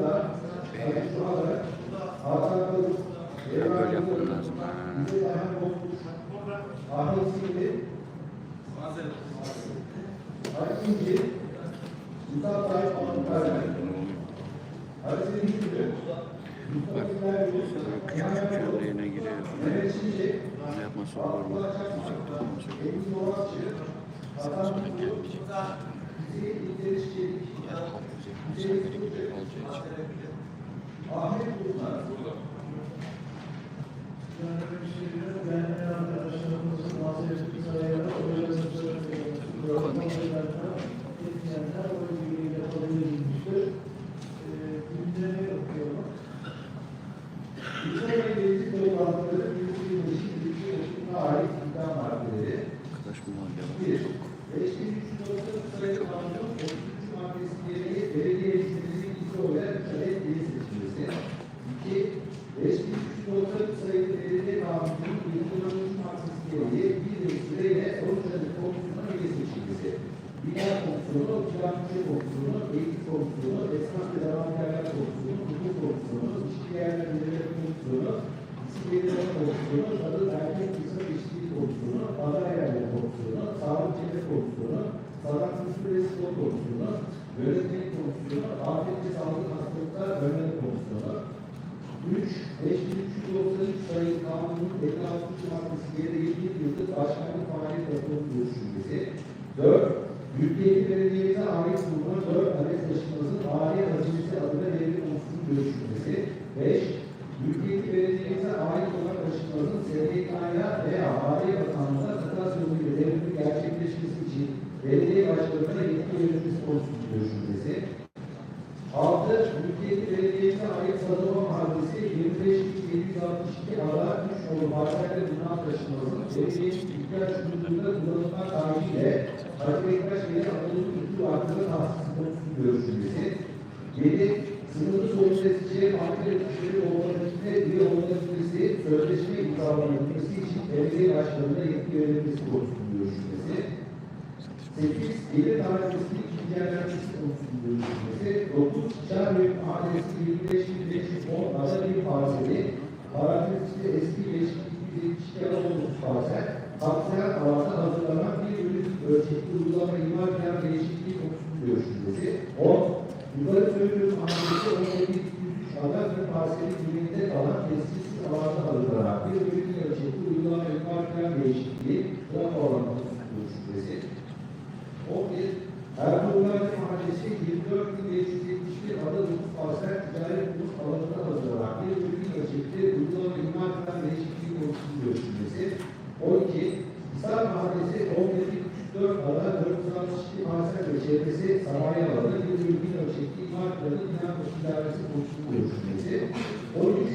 Selim Hüsnü Mustafa Güler Yunus Küçük küçük olayına giriyor. Ne yapması olur mu? Müzik tutması olur. Emin Doğakçı Hasan Kutlu Çelik Hüseyin Kutlu Ahmet Bulutlar Arkadaş bu mahalle var. Bir, 5390 sayılı kanunun 33 maddesi gereği belediye hizmetinin ilgili olarak talep değil seçilmesi. İki, 5390 sayılı belediye kanunun 23 maddesi gereği bir vesileyle Sonuçları Komisyonu'na üye seçilmesi. Bina Komisyonu, Planlıca Komisyonu, Eğitim Komisyonu, Esnaf ve Zamankarlar Komisyonu, Belediye Komisyonu, İsim Belediye Komisyonu, Kadın Erkek İnsan İlişkileri Komisyonu, Pazar Yerleri Komisyonu, Sağlık Çevre Komisyonu, Sanat Kültür ve Spor Komisyonu, Yönetmelik Komisyonu, Afet ve Sağlık Hastalıklar Önleme Komisyonu, 3. 5393 sayılı kanunun 56. maddesi gereği bir yıllık başkanlık başkanına yetki verilmesi konusunun görüşülmesi. 6. Büyükşehir Belediye'mize ait Sadova Mahallesi 25762 ara 3 yolu parçayla bina taşımasının belediyenin ihtiyaç duyduğunda kullanılma tarihiyle Hacı Bektaş Bey'in Anadolu Kültür Hakkı'nın tahsisi konusunun görüşülmesi. 7. Sınırlı sosyalistçiye Ankara Kuşları Olmadık'ta üye olabilmesi, sözleşme imzalanabilmesi için belediye başkanına yetki verilmesi konusunun görüşülmesi. 8. Gelir tarifesinin ikinci yerlenmesi konusunun görüşülmesi. 9. Çarmıh Mahallesi 25.510 ada bir parseli, parantezinde eski 5272 Anadolu parsel, kapsayan alanda hazırlanan bir bölüm ölçekli uygulama imar plan değişikliği konusunun görüşülmesi. 10. Yukarı söylüyorum mahallesi 17.203 ada bir parselin güneyinde kalan tesisiz alanda hazırlanan bir bölüm ölçekli uygulama imar plan değişikliği rapor alan konusunun görüşülmesi. 11. Erdoğan Mahallesi 24.571 ada 9 parsel ticaret bulus alanında hazırlanan bir bölüm ölçekli uygulama imar plan değişikliği konusunun görüşülmesi. 12. İslam Mahallesi 11.304 ada 462 parsel ve çevresi sanayi alanı bir bölüm ölçekli imar planı bina idaresi konusunun görüşülmesi. 13.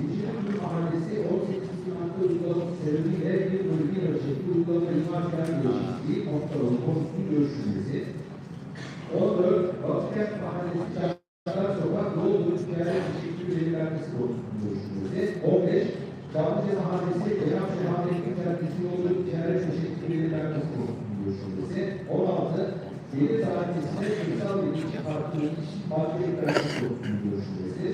Yücel Mahallesi 18. madde uygulaması sebebiyle bir bölüm ölçekli uygulama plan değişikliği kontrolü konusunun görüşülmesi. 14. Batıkent Mahallesi Çarşılar Sokak Duruş Ticaret Teşekkür belirlenmesi konusunun görüşülmesi. 15. Çamlıca Mahallesi Kenan Şehamettin Caddesi Yol Duruş Ticaret Teşekkür belirlenmesi konusunun görüşülmesi. 16. Deniz Hadisi'ne kırsal ve ilçe farklı iş faaliyet vermesi konusunun görüşülmesi.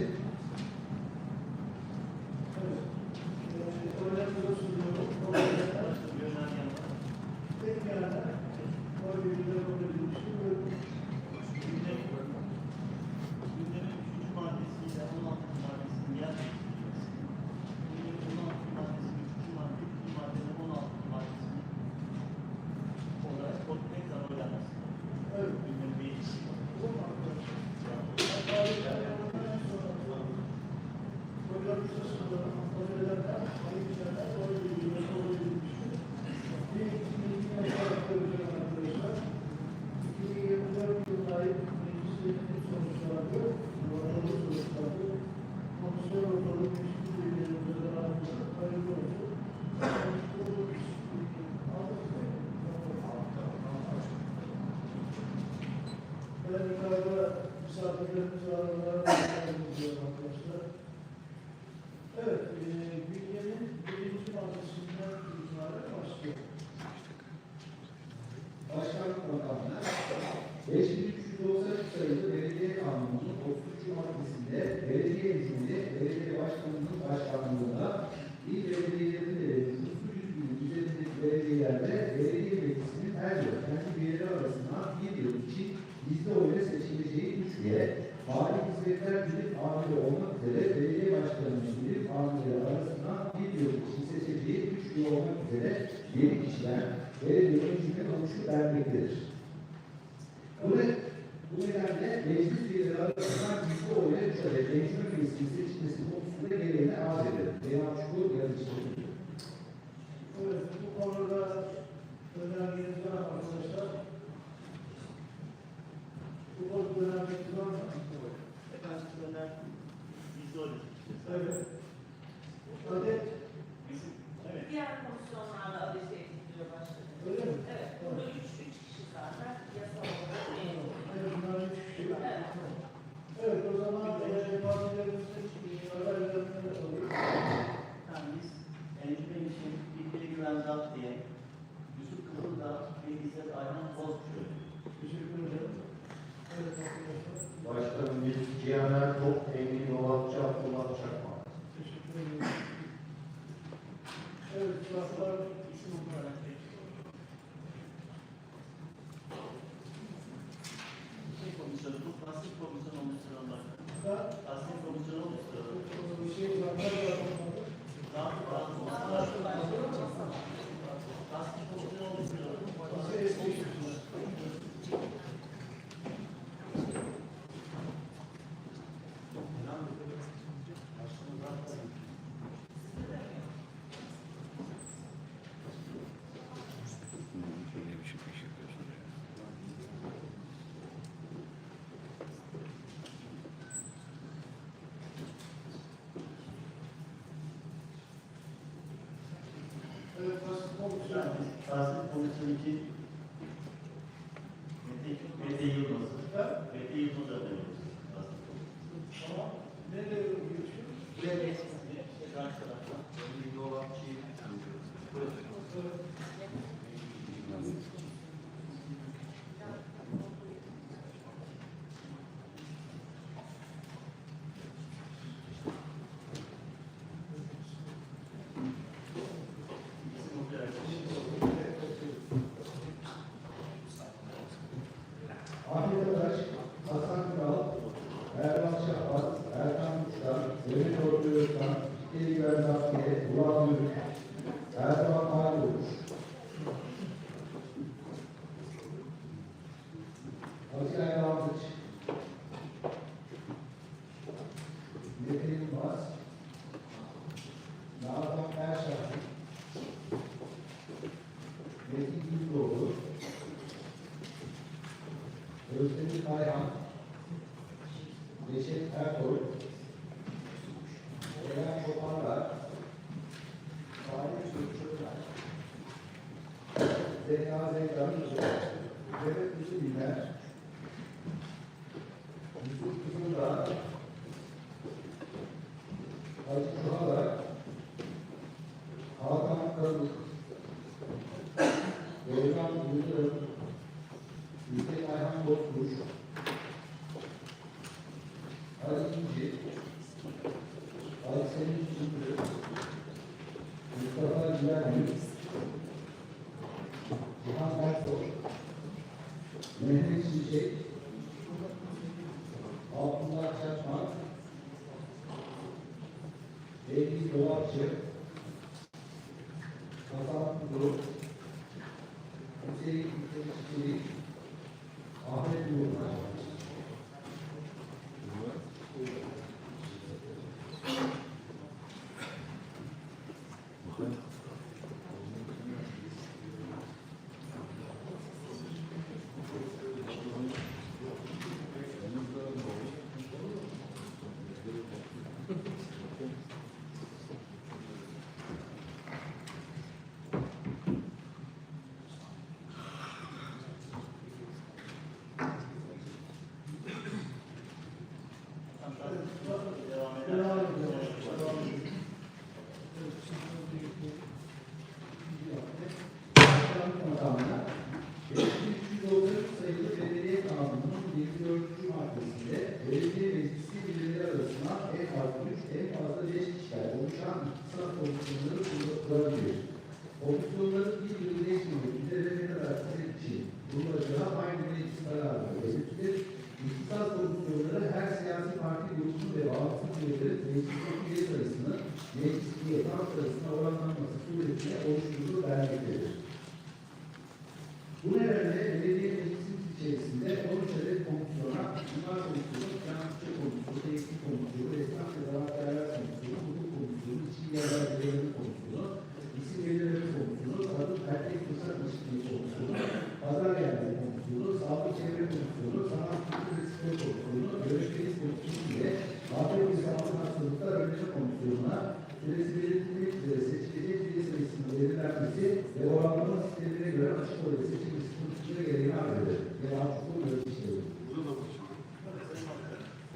öğrenci amiri olmak üzere belediye başkanı müdür amiri arasından bir yıl için seçeceği üç yıl olmak üzere yedi kişiden belediyenin cümle konuşu vermektedir. Bu, bu nedenle meclis üyeleri arasından yüzde oyla üç adet meclis üyesinin seçilmesi konusunda gereğine arz eder. Beyhan Çukur yazıcıdır. Evet, bu konuda önergeniz var arkadaşlar. Bu konuda önergeniz var mı? Evet. Öyle. Evet. diğer komisyonlarla alışveriş ediliyor başkanım. Öyle mi? Evet. Thank you. Mr. Salihan. Mr. Apple. Amen. şehirleri meclis üye sayısını meclis üye tam sayısına oranlanması suretiyle oluşturduğu belgedir.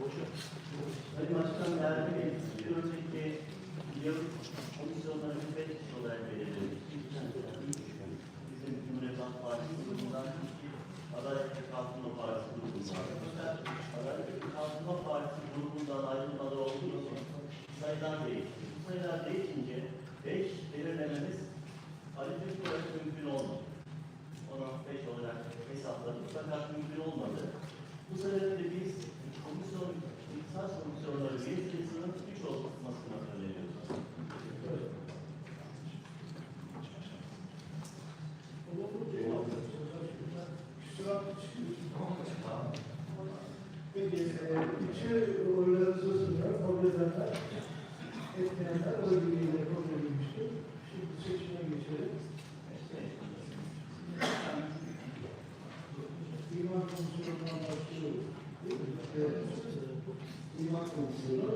Sayın Başkan değerli meclis, bir önceki yıl komisyonları müfettiş olarak belirledik. Bizim Cumhuriyet Partisi durumundan Adalet ve Kalkınma Partisi durumundan. Adalet ve Kalkınma Partisi durumundan ayrılmalı olduğu için sayılar değişti. Bu sayılar değişince 5 belirlememiz Ali Türk olarak mümkün olmadı. 16-5 olarak hesapladık fakat mümkün olmadı. Bu sebeple biz doktorları yetkisinin hiç olmasına öneriyoruz. Evet. Peki, ilçe organizasyonlar, kabul edenler, etmeyenler oy birliğiyle kabul edilmiştir. İlmak komisyonu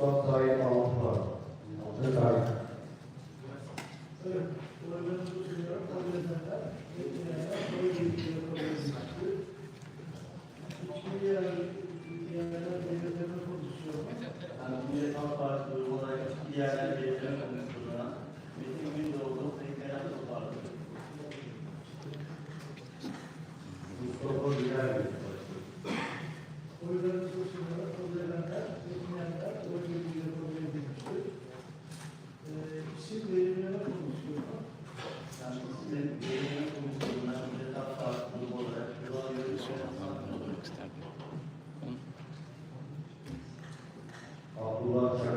Stop thy own heart. love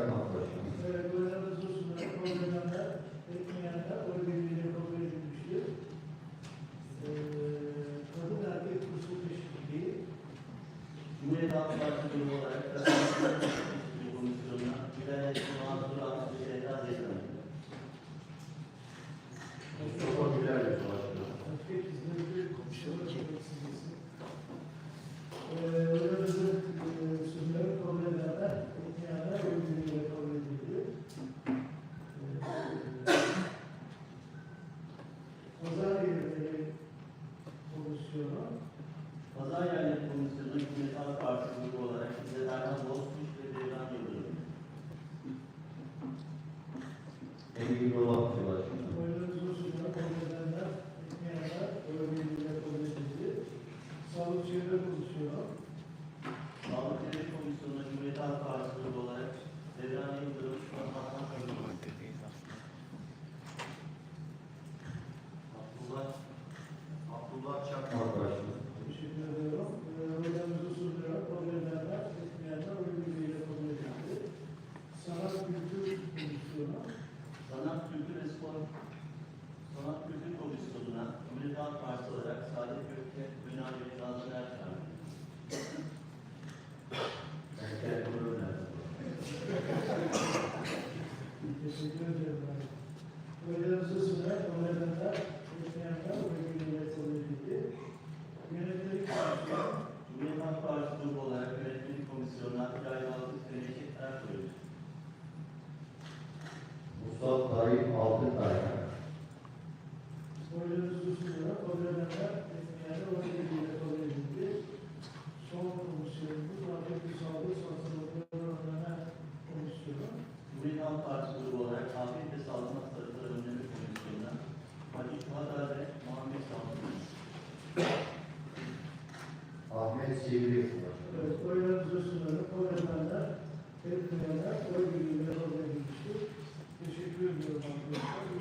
çeviriyorsunuz. Evet, oylarımızı sunuyorum. Oylayanlar, el koyanlar, oy birliğine kabul edilmiştir. Teşekkür ediyorum arkadaşlar.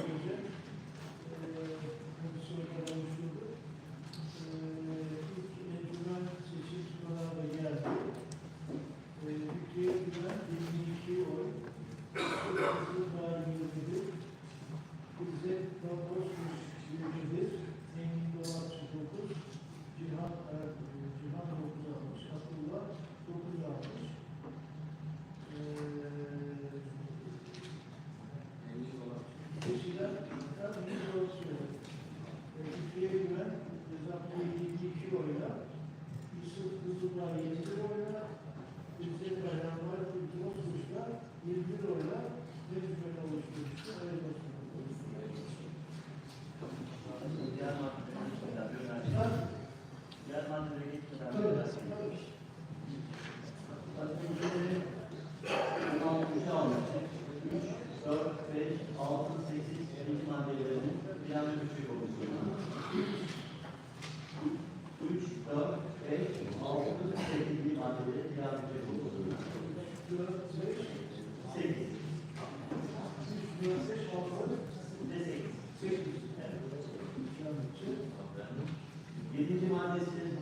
Yedinci maddesinin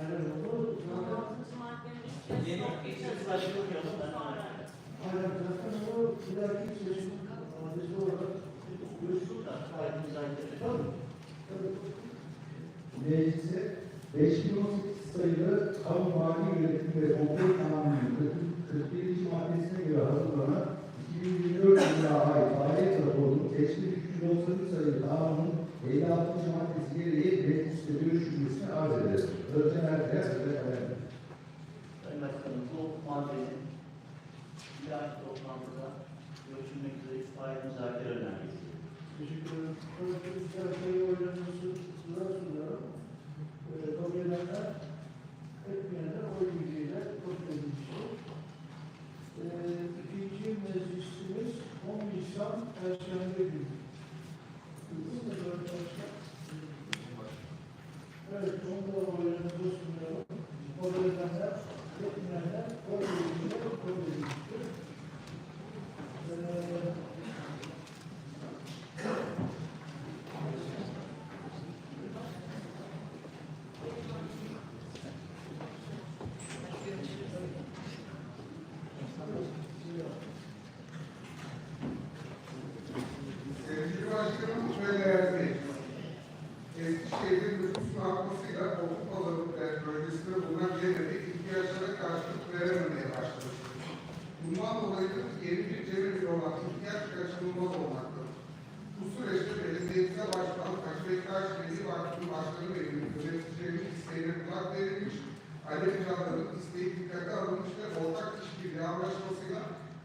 Neler oldu? Yeni biz başlık yapalım. Hayır, zaten o ileriki sürecin adresi olarak görüşürüz da kaydımıza sayılı kamu mali yönetimi ve kontrol kanununun 41. maddesine göre hazırlanan 2024 Öğretmen herkes ve öğrenci. Sayın Başkanım, bu maddenin ilaç toplantıda görüşülmek üzere ifade müzakereler bulunmaktadır. Bu süreçte belediyemize başkan Kaç Bektaş Belediye Başkanı Başkanı ve yöneticilerinin isteğine kulak verilmiş, Alev Canlı'nın isteği dikkate alınmış ve ortak işbirliği anlaşmasıyla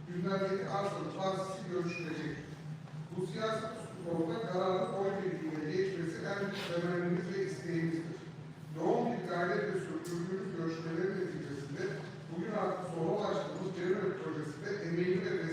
gündemdeki arsalı partisi görüşülecek. Bu siyasi tutumda kararlı oy birliğiyle geçmesi en temennimiz ve isteğimizdir. Yoğun bir gayret ve sürdürdüğümüz görüşmelerin neticesinde bugün artık sona ulaştığımız Cevret Projesi'de emeğini ve